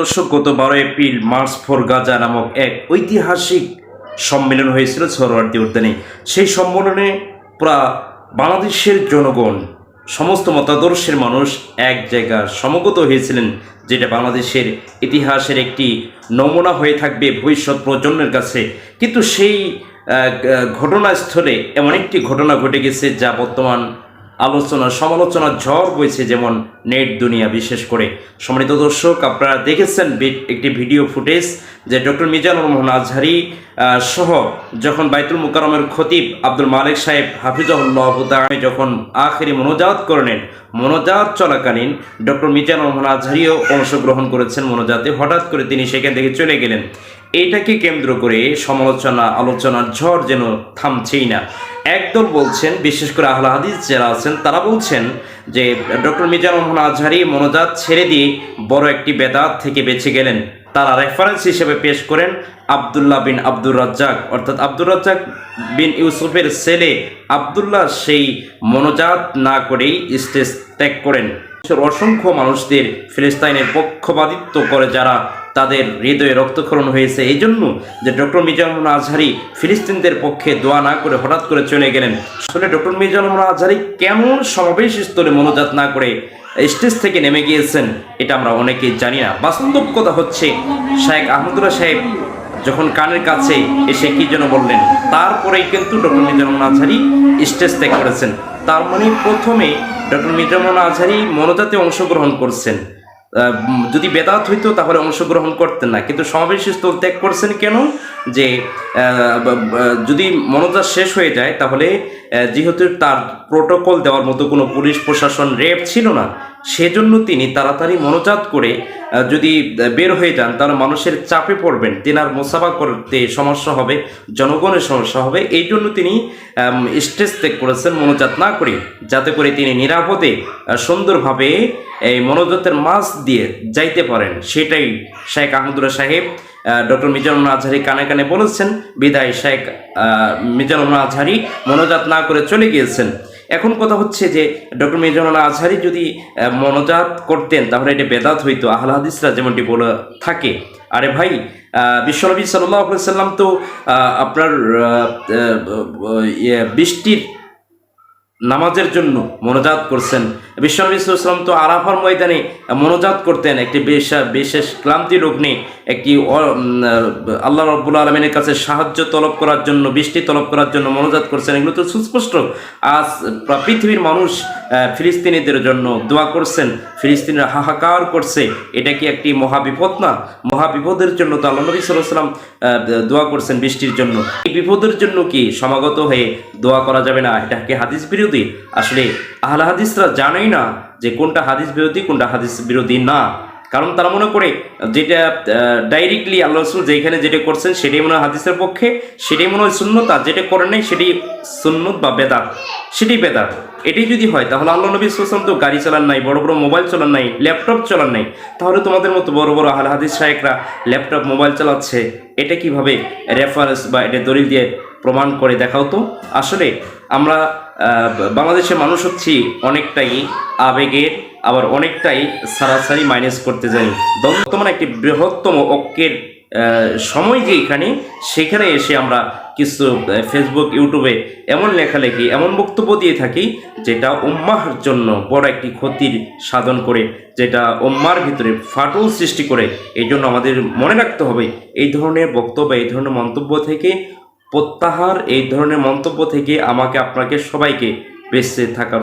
দর্শক, গত বারো এপ্রিল মার্চ ফর গাজা নামক এক ঐতিহাসিক সম্মেলন হয়েছিল সরোয়ার্দী উদ্যানে। সেই সম্মেলনে পুরা বাংলাদেশের জনগণ, সমস্ত মতাদর্শের মানুষ এক জায়গা সমগত হয়েছিলেন, যেটা বাংলাদেশের ইতিহাসের একটি নমুনা হয়ে থাকবে ভবিষ্যৎ প্রজন্মের কাছে। কিন্তু সেই ঘটনাস্থলে এমন একটি ঘটনা ঘটে গেছে যা বর্তমান আলোচনা সমালোচনা ঝড় বইছে যেমন নেট দুনিয়া, বিশেষ করে। সম্মানিত দর্শক, আপনারা দেখেছেন একটি ভিডিও ফুটেজ যে ডক্টর মিজানুর রহমান আজহারি সহ যখন বাইতুল মুকারমের খতিব আব্দুল মালিক সাহেব হাফিজাহুল্লাহ তাআলা যখন আখেরি মনোজাত করলেন, মনোজাত চলাকালীন ডক্টর মিজানুর রহমান আজহারিও অংশগ্রহণ করেছেন মনোজাতে। হঠাৎ করে তিনি সেখান থেকে চলে গেলেন। এটাকে কেন্দ্র করে সমালোচনা, আলোচনার ঝড় যেন থামছেই না। একদল বলছেন, বিশেষ করে আহলা হাদিস যারা আছেন, তারা বলছেন যে, ডক্টর মিজান মোহন আজহারি মনোজাত ছেড়ে দিয়ে বড় একটি বেদাত থেকে বেঁচে গেলেন। তারা রেফারেন্স হিসেবে পেশ করেন আবদুল্লাহ বিন আব্দুর রাজ্জাক। অর্থাৎ আব্দুর রাজ্জাক বিন ইউসুফের ছেলে আবদুল্লাহ সেই মনোজাত না করেই স্টেজ ত্যাগ করেন। অসংখ্য মানুষদের ফিলিস্তাইনের পক্ষপাতিত্ব করে যারা তাদের হৃদয়ে রক্তক্ষরণ হয়েছে। এই জন্য যে ডক্টর মিজানুর আজহারি ফিলিস্তিনদের পক্ষে দোয়া না করে হঠাৎ করে চলে গেলেন আসলে ডক্টর মিজানুর আজহারি কেমন সমাবেশ স্থলে মনোজাত না করে স্টেজ থেকে নেমে গিয়েছেন, এটা আমরা অনেকেই জানি না। বাস্তব কথা হচ্ছে শাহেক আহমদুল্লাহ সাহেব যখন কানের কাছে এসে কি যেন বললেন, তারপরেই কিন্তু ডক্টর মিজানুর আজহারি স্টেজ ত্যাগ করেছেন। তার মানে প্রথমে ডক্টর মিজানুর আজহারি মনোজাতে অংশগ্রহণ করছেন। যদি বেদাত হইত তাহলে অংশগ্রহণ করতেন না। কিন্তু সমাবেশ স্থল ত্যাগ করছেন কেন? যে যদি মনোজাত শেষ হয়ে যায় তাহলে যেহেতু তার প্রোটোকল দেওয়ার মতো কোনো পুলিশ প্রশাসন রেপ ছিল না, সেজন্য তিনি তাড়াতাড়ি মনোজাত করে যদি বের হয়ে যান তাহলে মানুষের চাপে পড়বেন তেনার মোসাফা করতে সমস্যা হবে জনগণের সমস্যা হবে এই জন্য তিনি স্টেজ ত্যাগ করেছেন মনোজাত না করে যাতে করে তিনি নিরাপদে সুন্দরভাবে এই মনোজাতের মাছ দিয়ে যাইতে পারেন। সেটাই শেখ আহমদুল্লাহ সাহেব ডক্টর মিজানুল আজহারি কানে কানে বলেছেন বিদায় শেখ আহ, মিজানুর আজহারি মনোজাত না করে চলে গিয়েছেন। এখন কথা হচ্ছে যে ডক্টর মিজানুর আজহারি যদি মনোজাত করতেন তাহলে এটা বেদাত হইতো। আহলা হাদিসরা যেমনটি বলে থাকে। আরে ভাই বিশ্বনবী সাল্লাহ সাল্লাম তো আপনার ইয়ে, বৃষ্টির নামাজের জন্য মনোজাত করছেন। বিশ্বনবী তো আরাফার ময়দানে মনোজাত করতেন একটি বিশেষ বিশেষ ক্লান্তি লগ্নে একটি আল্লাহ রব্বুল আলমিনের কাছে সাহায্য তলব করার জন্য, বৃষ্টি তলব করার জন্য মনোজাত করছেন। এগুলো তো সুস্পষ্ট। আজ পৃথিবীর মানুষ ফিলিস্তিনিদের জন্য দোয়া করছেন। ফিলিস্তিনিরা হাহাকার করছে, এটা কি একটি মহাবিপদ না? মহাবিপদের জন্য তো আল্লাহ নবী সাল্লাম দোয়া করছেন বৃষ্টির জন্য। এই বিপদের জন্য কি সমাগত হয়ে দোয়া করা যাবে না? এটা কি হাদিস বিরোধী? আসলে আহলা হাদিসরা জানেই না যে কোনটা হাদিস বিরোধী, কোনটা হাদিস বিরোধী না। কারণ তারা মনে করে যেটা ডাইরেক্টলি আল্লাহ রসুল যেখানে যেটা করছেন সেটাই মনে হয় হাদিসের পক্ষে সেটাই মনে হয় শূন্যতা যেটা করেন নাই সেটাই সুন্নত বা বেদাত সেটাই বেদাত। এটাই যদি হয় তাহলে আল্লাহ নবী সুসলাম তো গাড়ি চালান নাই বড় বড় মোবাইল চালান নাই ল্যাপটপ চালান নাই তাহলে তোমাদের মতো বড় বড় আহল হাদিস শাহেকরা ল্যাপটপ মোবাইল চালাচ্ছে এটা কীভাবে রেফারেন্স বা এটা দলিল দিয়ে প্রমাণ করে দেখাও তো? আসলে আমরা আহ, বাংলাদেশের মানুষ হচ্ছি অনেকটাই আবেগের আবার অনেকটাই সারাসারি মাইনাস করতে জানি। বর্তমানে একটি বৃহত্তম ঐক্যের সময় যে এখানে, সেখানে এসে আমরা কিছু ফেসবুক ইউটিউবে এমন লেখালেখি, এমন বক্তব্য দিয়ে থাকি, যেটা উম্মাহর জন্য বড় একটি ক্ষতির সাধন করে, যেটা উম্মার ভিতরে ফাটল সৃষ্টি করে। এই জন্য আমাদের মনে রাখতে হবে, এই ধরনের বক্তব্য, এই ধরনের মন্তব্য থেকে প্রত্যাহার এই ধরনের মন্তব্য থেকে আমাকে আপনাকে সবাইকে বেঁচে থাকা